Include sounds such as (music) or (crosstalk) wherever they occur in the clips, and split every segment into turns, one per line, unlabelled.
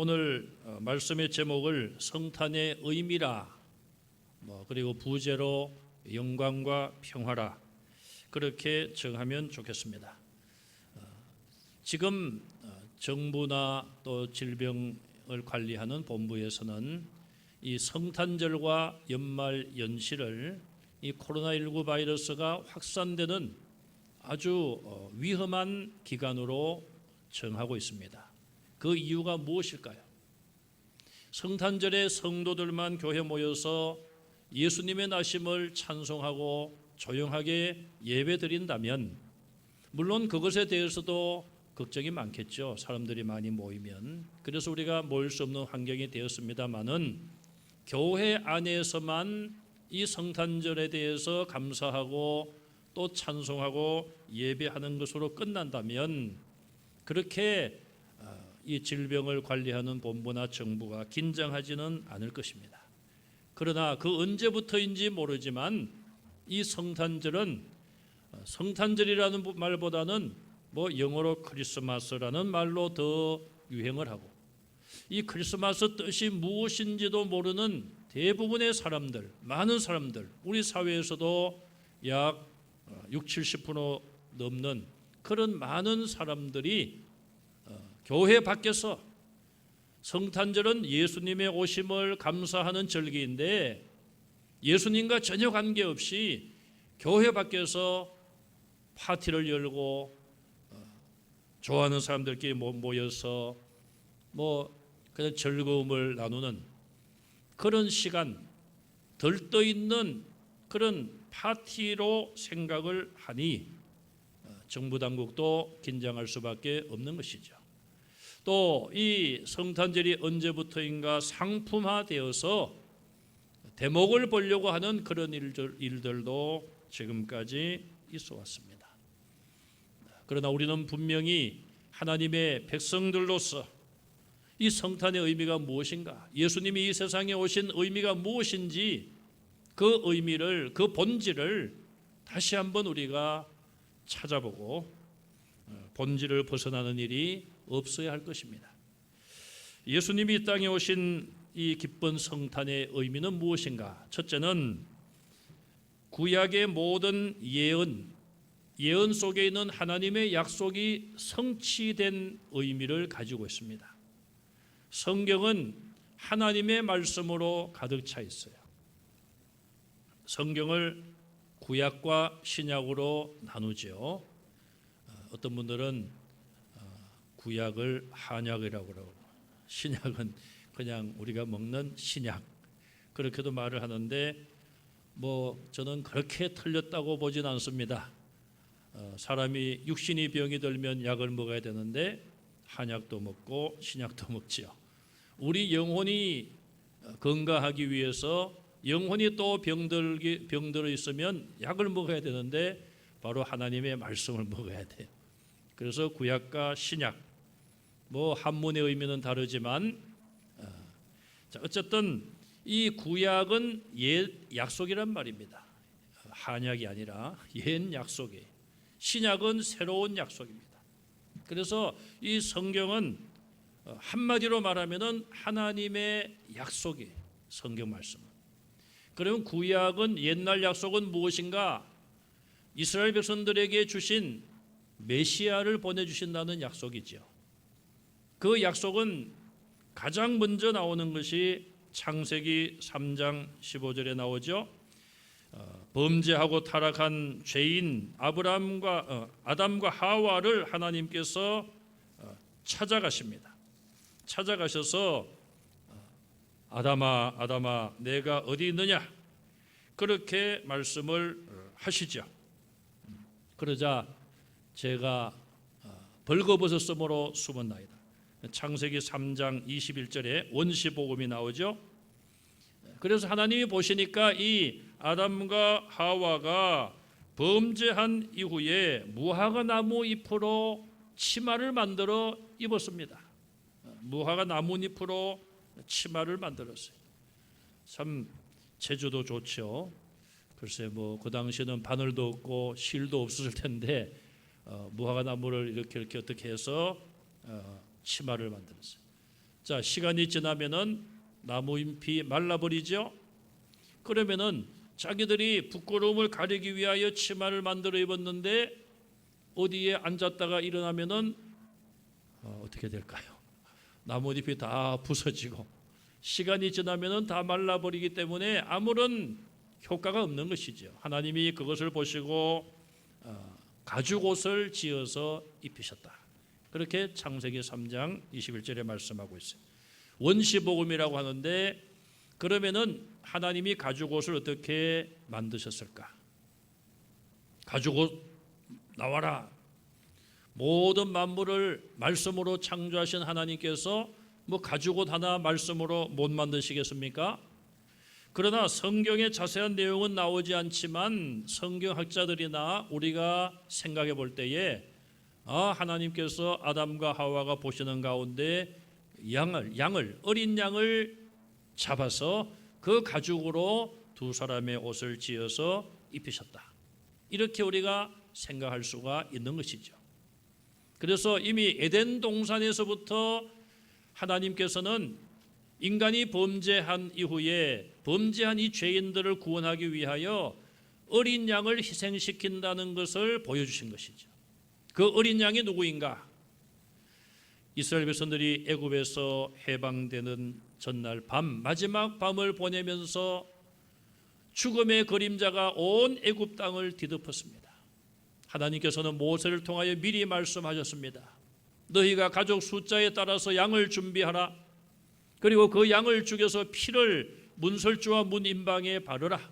오늘 어, 말씀의 제목을 성탄의 의미라 뭐 그리고 부제로 영광과 평화라 그렇게 정하면 좋겠습니다. 어, 지금 어, 정부나 또 질병을 관리하는 본부에서는 이 성탄절과 연말 연시를 이 코로나19 바이러스가 확산되는 아주 어, 위험한 기간으로 정하고 있습니다. 그 이유가 무엇일까요? 성탄절에 성도들만 교회 모여서 예수님의 나심을 찬송하고 조용하게 예배드린다면 물론 그것에 대해서도 걱정이 많겠죠. 사람들이 많이 모이면 그래서 우리가 모일 수 없는 환경이 되었습니다만은 교회 안에서만 이 성탄절에 대해서 감사하고 또 찬송하고 예배하는 것으로 끝난다면 그렇게 어, 이 질병을 관리하는 본부나 정부가 긴장하지는 않을 것입니다. 그러나 그 언제부터인지 모르지만 이 성탄절은 어, 성탄절이라는 말보다는 뭐 영어로 크리스마스라는 말로 더 유행을 하고 이 크리스마스 뜻이 무엇인지도 모르는 대부분의 사람들, 많은 사람들, 우리 사회에서도 약 6, 70% 넘는 그런 많은 사람들이 어, 교회 밖에서 성탄절은 예수님의 오심을 감사하는 절기인데 예수님과 전혀 관계없이 교회 밖에서 파티를 열고 어, 좋아하는 사람들끼리 모여서 뭐 그냥 즐거움을 나누는 그런 시간 들떠 있는 그런 파티로 생각을 하니 어, 정부 당국도 긴장할 수밖에 없는 것이죠. 또 이 성탄절이 언제부터인가 상품화되어서 대목을 보려고 하는 그런 일들, 일들도 지금까지 있어 왔습니다. 그러나 우리는 분명히 하나님의 백성들로서 이 성탄의 의미가 무엇인가? 예수님이 이 세상에 오신 의미가 무엇인지 그 의미를 그 본질을 다시 한번 우리가 찾아보고 어, 본질을 벗어나는 일이 없어야 할 것입니다. 예수님이 이 땅에 오신 이 기쁜 성탄의 의미는 무엇인가? 첫째는 구약의 모든 예언, 예언 속에 있는 하나님의 약속이 성취된 의미를 가지고 있습니다. 성경은 하나님의 말씀으로 가득 차 있어요. 성경을 구약과 신약으로 나누죠. 어떤 분들은 구약을 한약이라고 그러고 신약은 그냥 우리가 먹는 신약 그렇게도 말을 하는데 뭐 저는 그렇게 틀렸다고 보진 않습니다. 어, 사람이 육신이 병이 들면 약을 먹어야 되는데 한약도 먹고 신약도 (laughs) 먹지요. 우리 영혼이 건강하기 위해서 영혼이 또 병들기 병들어 있으면 약을 먹어야 되는데 바로 하나님의 말씀을 먹어야 돼요. 그래서 구약과 신약 뭐 한문의 의미는 다르지만 어, 자, 어쨌든 이 구약은 옛 약속이란 말입니다. 한약이 아니라 옛 약속이 신약은 새로운 약속입니다. 그래서 이 성경은 어, 한마디로 말하면은 하나님의 약속이 성경 말씀. 그러면 구약은 옛날 약속은 무엇인가? 이스라엘 백성들에게 주신 메시아를 보내 주신다는 약속이죠. 그 약속은 가장 먼저 나오는 것이 창세기 3장 15절에 나오죠. 어, 범죄하고 타락한 죄인 아브라함과 어, 아담과 하와를 하나님께서 어, 찾아가십니다. 찾아가셔서 어, 아담아 아담아 내가 어디 있느냐 그렇게 말씀을 어, 하시죠. 그러자 제가 어, 벌거벗었으므로 숨었나이다. 창세기 3장 21절에 원시 복음이 나오죠. 그래서 하나님이 보시니까 이 아담과 하와가 범죄한 이후에 무화과 나무 잎으로 치마를 만들어 입었습니다. 무화과 나뭇잎으로 치마를 만들었어요. 참 제주도 좋죠. 글쎄 뭐 그 당시에는 바늘도 없고 실도 없었을 텐데 어, 무화과 나무를 이렇게 이렇게 어떻게 해서 어, 치마를 만들었어요. 자, 시간이 지나면은 나무 잎이 말라버리죠. 그러면은 자기들이 부끄러움을 가리기 위하여 치마를 만들어 입었는데 어디에 앉았다가 일어나면은 어, 어떻게 될까요? 나뭇잎이 다 부서지고 시간이 지나면은 다 말라버리기 때문에 아무런 효과가 없는 것이죠. 하나님이 그것을 보시고 어, 가죽 옷을 지어서 입히셨다. 그렇게 창세기 3장 21절에 말씀하고 있어요. 원시 복음이라고 하는데 그러면은 하나님이 가죽 옷을 어떻게 만드셨을까? 가죽 옷 나와라. 모든 만물을 말씀으로 창조하신 하나님께서 뭐 가죽 옷 하나 말씀으로 못 만드시겠습니까? 그러나 성경의 자세한 내용은 나오지 않지만 성경학자들이나 우리가 생각해 볼 때에 아 하나님께서 아담과 하와가 보시는 가운데 양을 양을 어린 양을 잡아서 그 가죽으로 두 사람의 옷을 지어서 입히셨다. 이렇게 우리가 생각할 수가 있는 것이죠. 그래서 이미 에덴 동산에서부터 하나님께서는 인간이 범죄한 이후에 범죄한 이 죄인들을 구원하기 위하여 어린 양을 희생시킨다는 것을 보여주신 것이죠. 그 어린 양이 누구인가? 이스라엘 백성들이 애굽에서 해방되는 전날 밤 마지막 밤을 보내면서 죽음의 그림자가 온 애굽 땅을 뒤덮었습니다. 하나님께서는 모세를 통하여 미리 말씀하셨습니다. 너희가 가족 숫자에 따라서 양을 준비하라. 그리고 그 양을 죽여서 피를 문설주와 문인방에 바르라.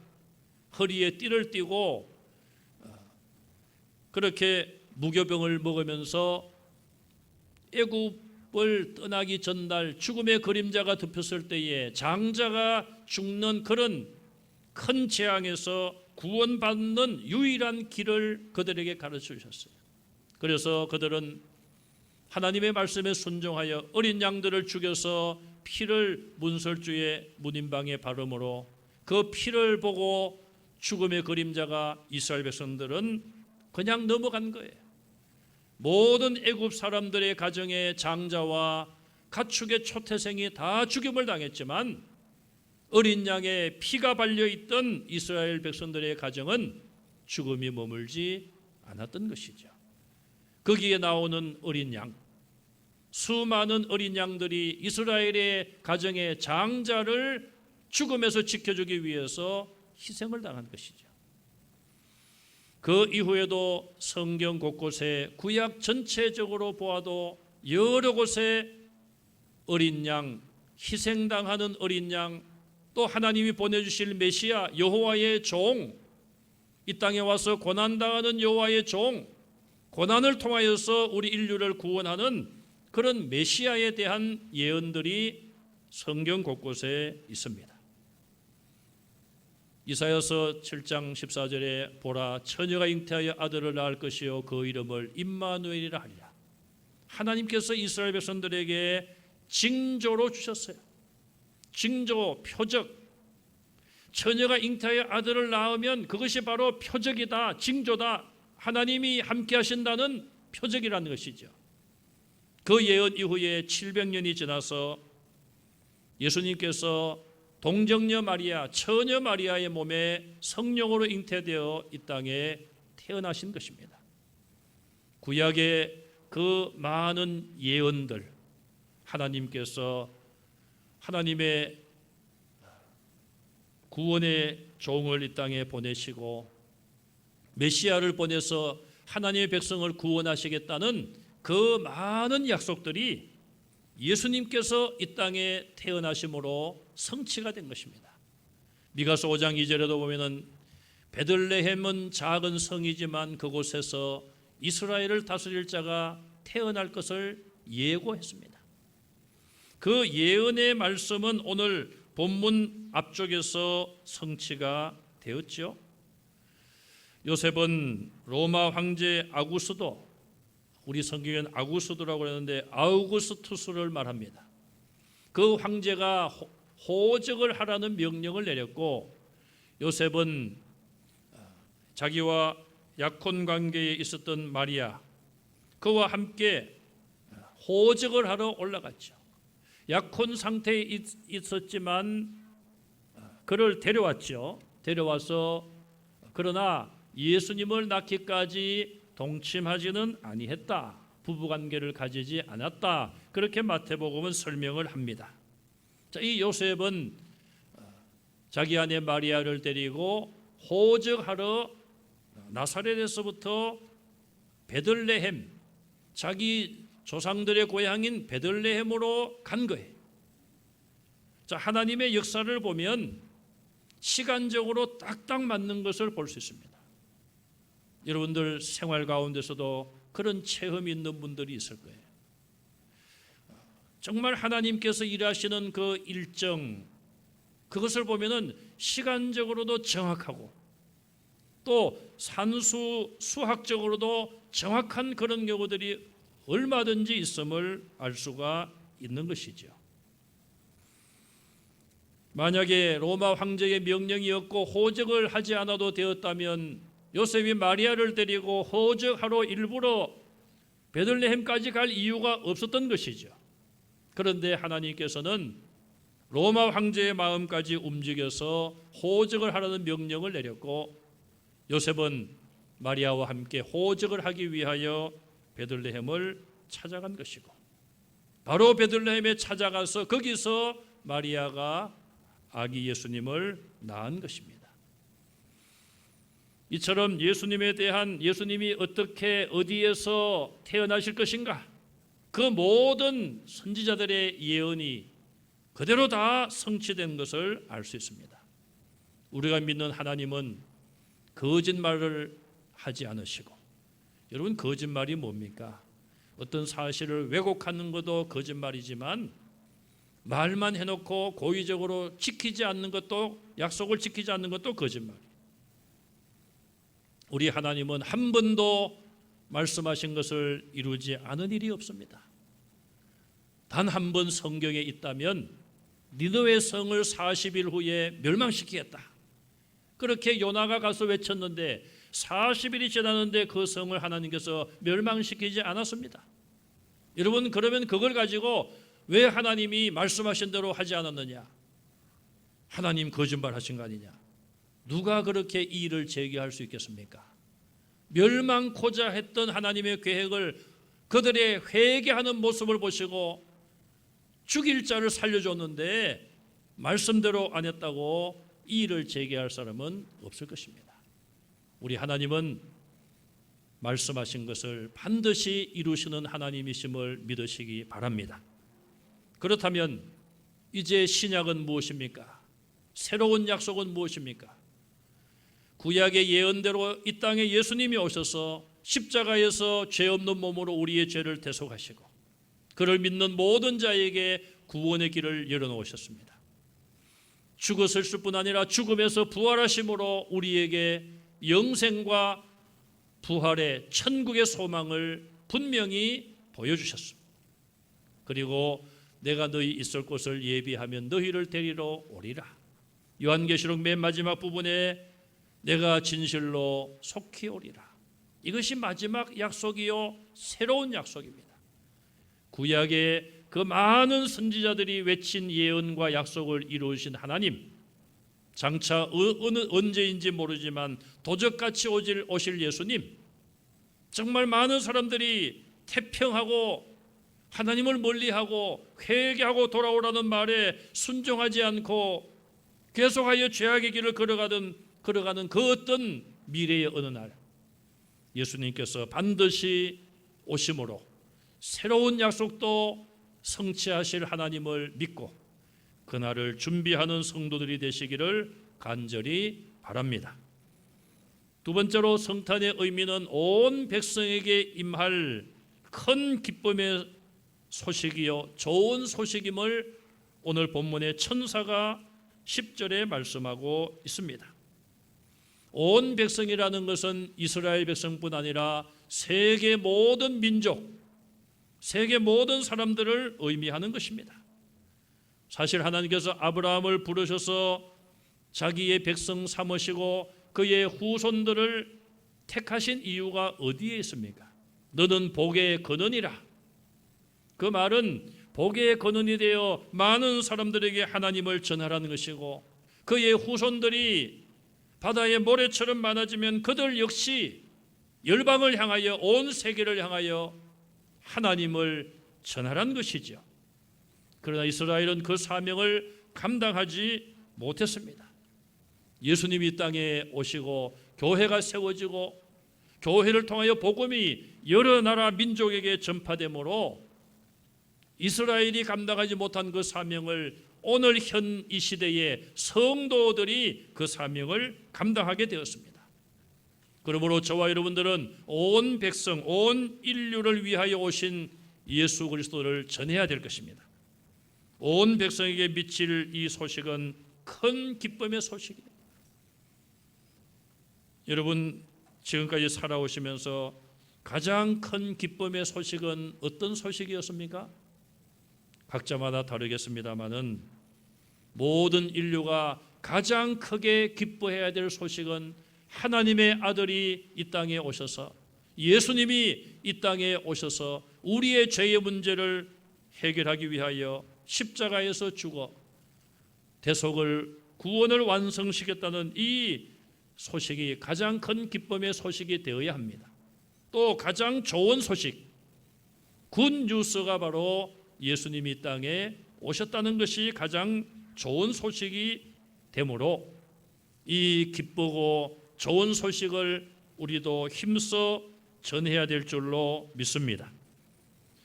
허리에 띠를 띠고 어, 그렇게 무교병을 먹으면서 애굽을 떠나기 전날 죽음의 그림자가 덮였을 때에 장자가 죽는 그런 큰 재앙에서 구원받는 유일한 길을 그들에게 가르쳐 주셨어요. 그래서 그들은 하나님의 말씀에 순종하여 어린 양들을 죽여서 피를 문설주의 문인방에 바르므로 그 피를 보고 죽음의 그림자가 이스라엘 백성들은 그냥 넘어간 거예요. 모든 애굽 사람들의 가정의 장자와 가축의 초태생이 다 죽임을 당했지만 어린 양의 피가 발려 있던 이스라엘 백성들의 가정은 죽음이 머물지 않았던 것이죠. 거기에 나오는 어린 양, 수많은 어린 양들이 이스라엘의 가정의 장자를 죽음에서 지켜주기 위해서 희생을 당한 것이죠. 그 이후에도 성경 곳곳에 구약 전체적으로 보아도 여러 곳에 어린 양, 희생당하는 어린 양, 또 하나님이 보내주실 메시아 여호와의 종, 이 땅에 와서 고난당하는 여호와의 종, 고난을 통하여서 우리 인류를 구원하는 그런 메시아에 대한 예언들이 성경 곳곳에 있습니다. 이사야서 7장 14절에 보라 처녀가 잉태하여 아들을 낳을 것이요 그 이름을 임마누엘이라 하리라. 하나님께서 이스라엘 백성들에게 징조로 주셨어요. 징조, 표적. 처녀가 잉태하여 아들을 낳으면 그것이 바로 표적이다, 징조다. 하나님이 함께 하신다는 표적이라는 것이죠. 그 예언 이후에 700년이 지나서 예수님께서 동정녀 마리아, 처녀 마리아의 몸에 성령으로 잉태되어 이 땅에 태어나신 것입니다. 구약의 그 많은 예언들 하나님께서 하나님의 구원의 종을 이 땅에 보내시고 메시아를 보내서 하나님의 백성을 구원하시겠다는 그 많은 약속들이 예수님께서 이 땅에 태어나심으로 성취가 된 것입니다. 미가서 5장 2절에도 보면은 베들레헴은 작은 성이지만 그곳에서 이스라엘을 다스릴 자가 태어날 것을 예고했습니다. 그 예언의 말씀은 오늘 본문 앞쪽에서 성취가 되었죠. 요셉은 로마 황제 아구스도 우리 성경엔 아구스도라고 하는데 아우구스투스를 말합니다. 그 황제가 호적을 하라는 명령을 내렸고 요셉은 자기와 약혼 관계에 있었던 마리아 그와 함께 호적을 하러 올라갔죠. 약혼 상태에 있- 있었지만 그를 데려왔죠. 데려와서 그러나 예수님을 낳기까지 동침하지는 아니했다. 부부 관계를 가지지 않았다. 그렇게 마태복음은 설명을 합니다. 자, 이 요셉은 자기 아내 마리아를 데리고 호적하러 나사렛에서부터 베들레헴 자기 조상들의 고향인 베들레헴으로 간 거예요. 자, 하나님의 역사를 보면 시간적으로 딱딱 맞는 것을 볼 수 있습니다. 여러분들 생활 가운데서도 그런 체험이 있는 분들이 있을 거예요. 정말 하나님께서 일하시는 그 일정 그것을 보면은 시간적으로도 정확하고 또 산수 수학적으로도 정확한 그런 경우들이 얼마든지 있음을 알 수가 있는 것이죠. 만약에 로마 황제의 명령이었고 호적을 하지 않아도 되었다면 요셉이 마리아를 데리고 호적하러 일부러 베들레헴까지 갈 이유가 없었던 것이죠. 그런데 하나님께서는 로마 황제의 마음까지 움직여서 호적을 하라는 명령을 내렸고 요셉은 마리아와 함께 호적을 하기 위하여 베들레헴을 찾아간 것이고 바로 베들레헴에 찾아가서 거기서 마리아가 아기 예수님을 낳은 것입니다. 이처럼 예수님에 대한 예수님이 어떻게 어디에서 태어나실 것인가 그 모든 선지자들의 예언이 그대로 다 성취된 것을 알 수 있습니다. 우리가 믿는 하나님은 거짓말을 하지 않으시고 여러분 거짓말이 뭡니까? 어떤 사실을 왜곡하는 것도 거짓말이지만 말만 해놓고 고의적으로 지키지 않는 것도 약속을 지키지 않는 것도 거짓말. 우리 하나님은 한 번도 말씀하신 것을 이루지 않은 일이 없습니다. 단 한 번 성경에 있다면 니느웨 성을 40일 후에 멸망시키겠다. 그렇게 요나가 가서 외쳤는데 40일이 지났는데 그 성을 하나님께서 멸망시키지 않았습니다. 여러분 그러면 그걸 가지고 왜 하나님이 말씀하신 대로 하지 않았느냐? 하나님 거짓말하신 거 아니냐? 누가 그렇게 이 일을 제기할 수 있겠습니까? 멸망코자 했던 하나님의 계획을 그들의 회개하는 모습을 보시고 죽일 자를 살려줬는데 말씀대로 안 했다고 이 일을 제기할 사람은 없을 것입니다. 우리 하나님은 말씀하신 것을 반드시 이루시는 하나님이심을 믿으시기 바랍니다. 그렇다면 이제 신약은 무엇입니까? 새로운 약속은 무엇입니까? 구약의 예언대로 이 땅에 예수님이 오셔서 십자가에서 죄 없는 몸으로 우리의 죄를 대속하시고 그를 믿는 모든 자에게 구원의 길을 열어놓으셨습니다. 죽었을 뿐 아니라 죽음에서 부활하심으로 우리에게 영생과 부활의 천국의 소망을 분명히 보여주셨습니다. 그리고 내가 너희 있을 곳을 예비하면 너희를 데리러 오리라. 요한계시록 맨 마지막 부분에 내가 진실로 속히 오리라. 이것이 마지막 약속이요 새로운 약속입니다. 구약의 그 많은 선지자들이 외친 예언과 약속을 이루신 하나님 장차 어느 언제인지 모르지만 도적같이 오질 오실 예수님 정말 많은 사람들이 태평하고 하나님을 멀리하고 회개하고 돌아오라는 말에 순종하지 않고 계속하여 죄악의 길을 걸어가던 걸어가는 그 어떤 미래의 어느 날 예수님께서 반드시 오심으로 새로운 약속도 성취하실 하나님을 믿고 그날을 준비하는 성도들이 되시기를 간절히 바랍니다. 두 번째로 성탄의 의미는 온 백성에게 임할 큰 기쁨의 소식이요 좋은 소식임을 오늘 본문의 천사가 10절에 말씀하고 있습니다. 온 백성이라는 것은 이스라엘 백성뿐 아니라 세계 모든 민족, 세계 모든 사람들을 의미하는 것입니다. 사실 하나님께서 아브라함을 부르셔서 자기의 백성 삼으시고 그의 후손들을 택하신 이유가 어디에 있습니까? 너는 복의 근원이라. 그 말은 복의 근원이 되어 많은 사람들에게 하나님을 전하라는 것이고 그의 후손들이 바다의 모래처럼 많아지면 그들 역시 열방을 향하여 온 세계를 향하여 하나님을 전하라는 것이죠. 그러나 이스라엘은 그 사명을 감당하지 못했습니다. 예수님이 이 땅에 오시고 교회가 세워지고 교회를 통하여 복음이 여러 나라 민족에게 전파되므로 이스라엘이 감당하지 못한 그 사명을 오늘 현 이 시대의 성도들이 그 사명을 감당하게 되었습니다. 그러므로 저와 여러분들은 온 백성, 온 인류를 위하여 오신 예수 그리스도를 전해야 될 것입니다. 온 백성에게 미칠 이 소식은 큰 기쁨의 소식입니다. 여러분 지금까지 살아오시면서 가장 큰 기쁨의 소식은 어떤 소식이었습니까? 각자마다 다르겠습니다만은 모든 인류가 가장 크게 기뻐해야 될 소식은 하나님의 아들이 이 땅에 오셔서 예수님이 이 땅에 오셔서 우리의 죄의 문제를 해결하기 위하여 십자가에서 죽어 대속을 구원을 완성시켰다는 이 소식이 가장 큰 기쁨의 소식이 되어야 합니다. 또 가장 좋은 소식, 굿 뉴스가 바로 예수님이 이 땅에 오셨다는 것이 가장 좋은 소식이 되므로 이 기쁘고 좋은 소식을 우리도 힘써 전해야 될 줄로 믿습니다.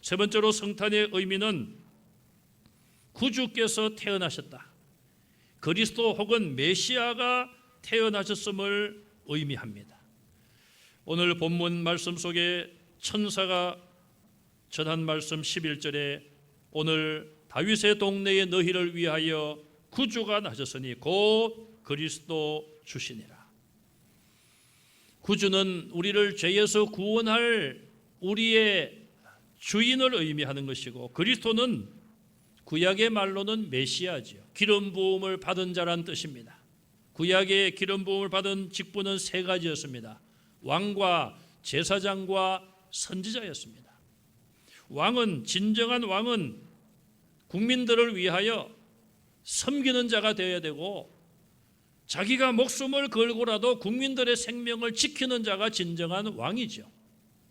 세 번째로 성탄의 의미는 구주께서 태어나셨다. 그리스도 혹은 메시아가 태어나셨음을 의미합니다. 오늘 본문 말씀 속에 천사가 전한 말씀 11절에 오늘 다윗의 동네에 너희를 위하여 구주가 나셨으니 곧 그리스도 주시니라. 구주는 우리를 죄에서 구원할 우리의 주인을 의미하는 것이고 그리스도는 구약의 말로는 메시아지요. 기름 부음을 받은 자란 뜻입니다. 구약의 기름 부음을 받은 직분은 세 가지였습니다. 왕과 제사장과 선지자였습니다. 왕은 진정한 왕은 국민들을 위하여 섬기는 자가 되어야 되고 자기가 목숨을 걸고라도 국민들의 생명을 지키는 자가 진정한 왕이죠.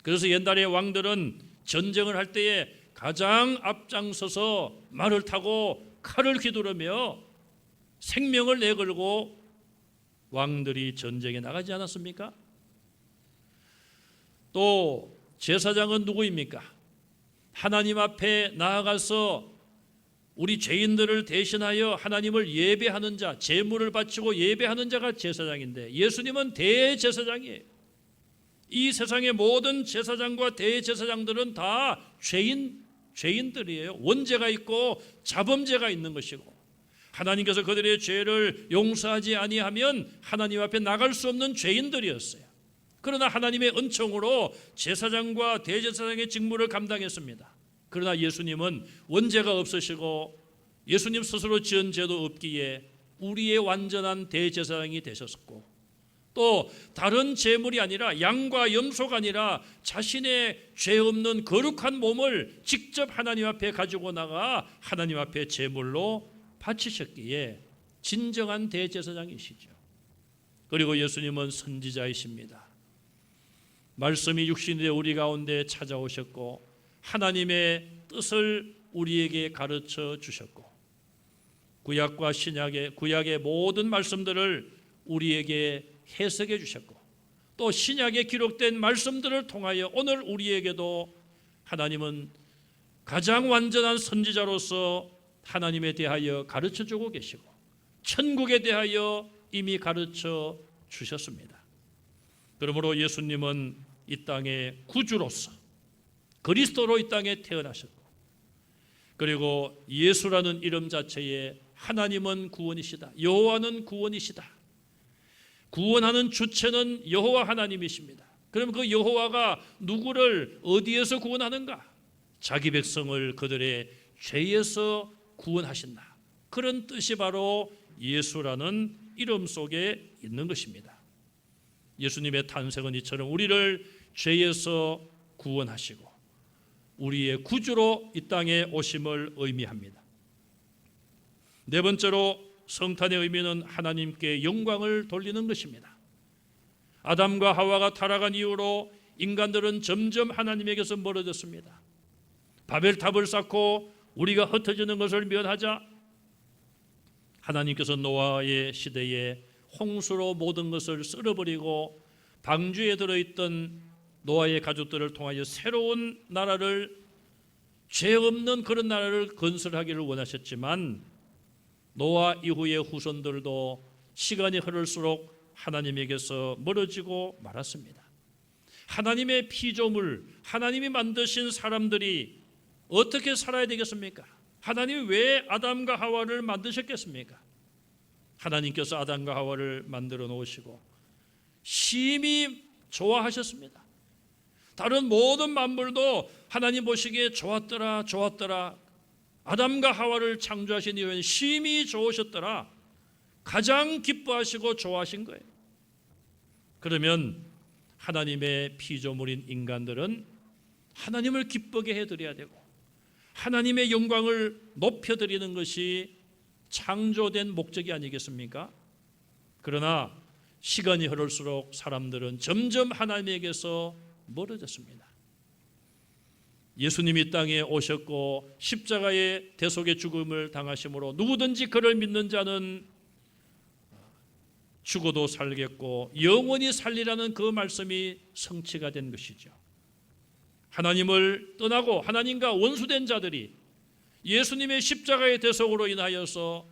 그래서 옛날의 왕들은 전쟁을 할 때에 가장 앞장서서 말을 타고 칼을 휘두르며 생명을 내걸고 왕들이 전쟁에 나가지 않았습니까? 또 제사장은 누구입니까? 하나님 앞에 나아가서 우리 죄인들을 대신하여 하나님을 예배하는 자, 제물을 바치고 예배하는 자가 제사장인데 예수님은 대제사장이에요. 이 세상의 모든 제사장과 대제사장들은 다 죄인 죄인들이에요. 원죄가 있고 자범죄가 있는 것이고 하나님께서 그들의 죄를 용서하지 아니하면 하나님 앞에 나갈 수 없는 죄인들이었어요. 그러나 하나님의 은총으로 제사장과 대제사장의 직무를 감당했습니다. 그러나 예수님은 원죄가 없으시고 예수님 스스로 지은 죄도 없기에 우리의 완전한 대제사장이 되셨고 또 다른 제물이 아니라 양과 염소가 아니라 자신의 죄 없는 거룩한 몸을 직접 하나님 앞에 가지고 나가 하나님 앞에 제물로 바치셨기에 진정한 대제사장이시죠. 그리고 예수님은 선지자이십니다. 말씀이 육신의 우리 가운데 찾아오셨고 하나님의 뜻을 우리에게 가르쳐 주셨고 구약과 신약의 구약의 모든 말씀들을 우리에게 해석해 주셨고 또 신약에 기록된 말씀들을 통하여 오늘 우리에게도 하나님은 가장 완전한 선지자로서 하나님에 대하여 가르쳐 주고 계시고 천국에 대하여 이미 가르쳐 주셨습니다. 그러므로 예수님은 이 땅의 구주로서 그리스도로 이 땅에 태어나셨고 그리고 예수라는 이름 자체에 하나님은 구원이시다. 여호와는 구원이시다. 구원하는 주체는 여호와 하나님이십니다. 그럼 그 여호와가 누구를 어디에서 구원하는가? 자기 백성을 그들의 죄에서 구원하신다. 그런 뜻이 바로 예수라는 이름 속에 있는 것입니다. 예수님의 탄생은 이처럼 우리를 죄에서 구원하시고 우리의 구주로 이 땅에 오심을 의미합니다. 네 번째로 성탄의 의미는 하나님께 영광을 돌리는 것입니다. 아담과 하와가 타락한 이후로 인간들은 점점 하나님에게서 멀어졌습니다. 바벨탑을 쌓고 우리가 흩어지는 것을 면하자 하나님께서 노아의 시대에 홍수로 모든 것을 쓸어버리고 방주에 들어있던 노아의 가족들을 통하여 새로운 나라를 죄 없는 그런 나라를 건설하기를 원하셨지만 노아 이후의 후손들도 시간이 흐를수록 하나님에게서 멀어지고 말았습니다. 하나님의 피조물, 하나님이 만드신 사람들이 어떻게 살아야 되겠습니까? 하나님이 왜 아담과 하와를 만드셨겠습니까? 하나님께서 아담과 하와를 만들어 놓으시고 심히 좋아하셨습니다. 다른 모든 만물도 하나님 보시기에 좋았더라, 좋았더라. 아담과 하와를 창조하신 이후에 심히 좋으셨더라. 가장 기뻐하시고 좋아하신 거예요. 그러면 하나님의 피조물인 인간들은 하나님을 기쁘게 해드려야 되고 하나님의 영광을 높여드리는 것이 창조된 목적이 아니겠습니까? 그러나 시간이 흐를수록 사람들은 점점 하나님에게서 멀어졌습니다. 예수님이 땅에 오셨고 십자가의 대속의 죽음을 당하심으로 누구든지 그를 믿는 자는 죽어도 살겠고 영원히 살리라는 그 말씀이 성취가 된 것이죠. 하나님을 떠나고 하나님과 원수된 자들이 예수님의 십자가의 대속으로 인하여서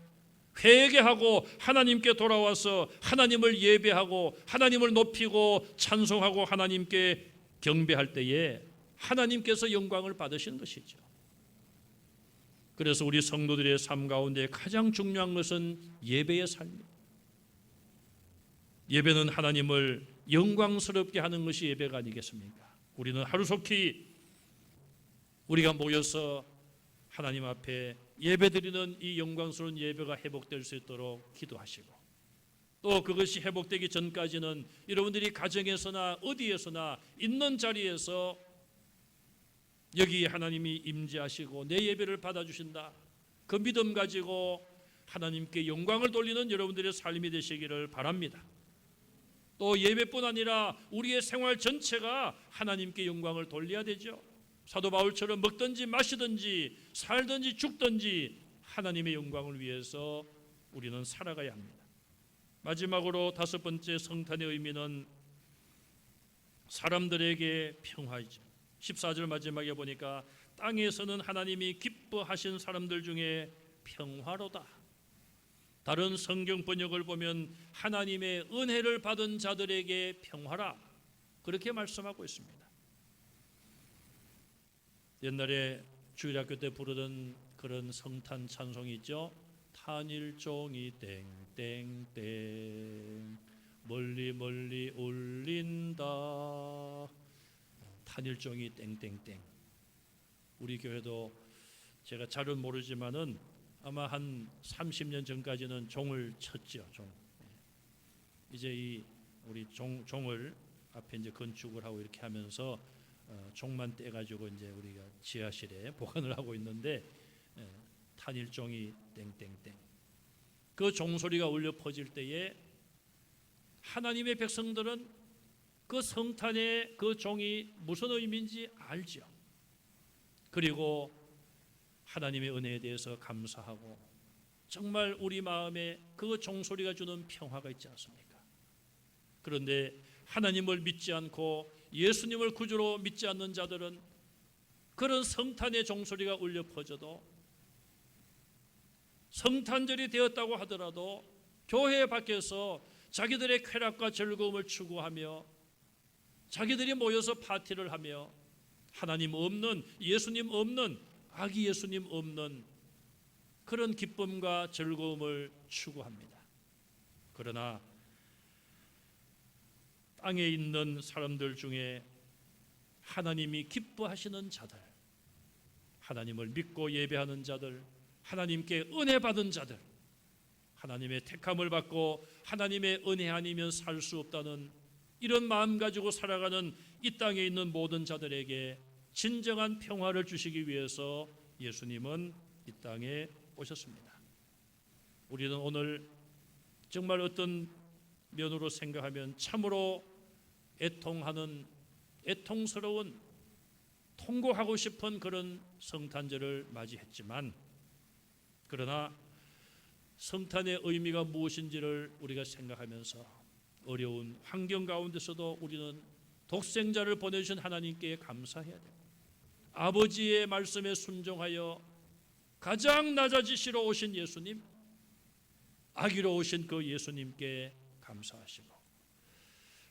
회개하고 하나님께 돌아와서 하나님을 예배하고 하나님을 높이고 찬송하고 하나님께 경배할 때에 하나님께서 영광을 받으시는 것이죠. 그래서 우리 성도들의 삶 가운데 가장 중요한 것은 예배의 삶입니다. 예배는 하나님을 영광스럽게 하는 것이 예배가 아니겠습니까? 우리는 하루속히 우리가 모여서 하나님 앞에 예배드리는 이 영광스러운 예배가 회복될 수 있도록 기도하시고 또 그것이 회복되기 전까지는 여러분들이 가정에서나 어디에서나 있는 자리에서 여기 하나님이 임재하시고 내 예배를 받아주신다 그 믿음 가지고 하나님께 영광을 돌리는 여러분들의 삶이 되시기를 바랍니다. 또 예배뿐 아니라 우리의 생활 전체가 하나님께 영광을 돌려야 되죠. 사도 바울처럼 먹든지 마시든지 살든지 죽든지 하나님의 영광을 위해서 우리는 살아가야 합니다. 마지막으로 다섯 번째 성탄의 의미는 사람들에게 평화이죠. 14절 마지막에 보니까 땅에서는 하나님이 기뻐하신 사람들 중에 평화로다. 다른 성경 번역을 보면 하나님의 은혜를 받은 자들에게 평화라 그렇게 말씀하고 있습니다. 옛날에 주일학교 때 부르던 그런 성탄 찬송이 있죠. 탄일종이 땡땡땡 멀리 멀리 울린다. 탄일종이 땡땡땡. 우리 교회도 제가 잘은 모르지만은 아마 한 30년 전까지는 종을 쳤죠. 종. 이제 이 우리 종 종을 앞에 이제 건축을 하고 이렇게 하면서 어, 종만 떼가지고 이제 우리가 지하실에 (laughs) 보관을 하고 있는데 예, 탄일종이 땡땡땡. 그 종소리가 울려 퍼질 때에 하나님의 백성들은 그 성탄의 그 종이 무슨 의미인지 알죠. 그리고 하나님의 은혜에 대해서 감사하고 정말 우리 마음에 그 종소리가 주는 평화가 있지 않습니까? 그런데 하나님을 믿지 않고 예수님을 구주로 믿지 않는 자들은 그런 성탄의 종소리가 울려 퍼져도 성탄절이 되었다고 하더라도 교회 밖에서 자기들의 쾌락과 즐거움을 추구하며 자기들이 모여서 파티를 하며 하나님 없는 예수님 없는 아기 예수님 없는 그런 기쁨과 즐거움을 추구합니다. 그러나 땅에 있는 사람들 중에 하나님이 기뻐하시는 자들, 하나님을 믿고 예배하는 자들, 하나님께 은혜 받은 자들, 하나님의 택함을 받고 하나님의 은혜 아니면 살 수 없다는 이런 마음 가지고 살아가는 이 땅에 있는 모든 자들에게 진정한 평화를 주시기 위해서 예수님은 이 땅에 오셨습니다. 우리는 오늘 정말 어떤 면으로 생각하면 참으로 애통하는 애통스러운 통고하고 싶은 그런 성탄절을 맞이했지만 그러나 성탄의 의미가 무엇인지를 우리가 생각하면서 어려운 환경 가운데서도 우리는 독생자를 보내주신 하나님께 감사해야 됩니다. 아버지의 말씀에 순종하여 가장 낮아지시러 오신 예수님, 아기로 오신 그 예수님께 감사하시고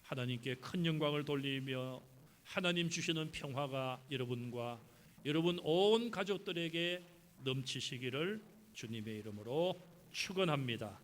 하나님께 큰 영광을 돌리며 하나님 주시는 평화가 여러분과 여러분 온 가족들에게 넘치시기를 주님의 이름으로 축원합니다.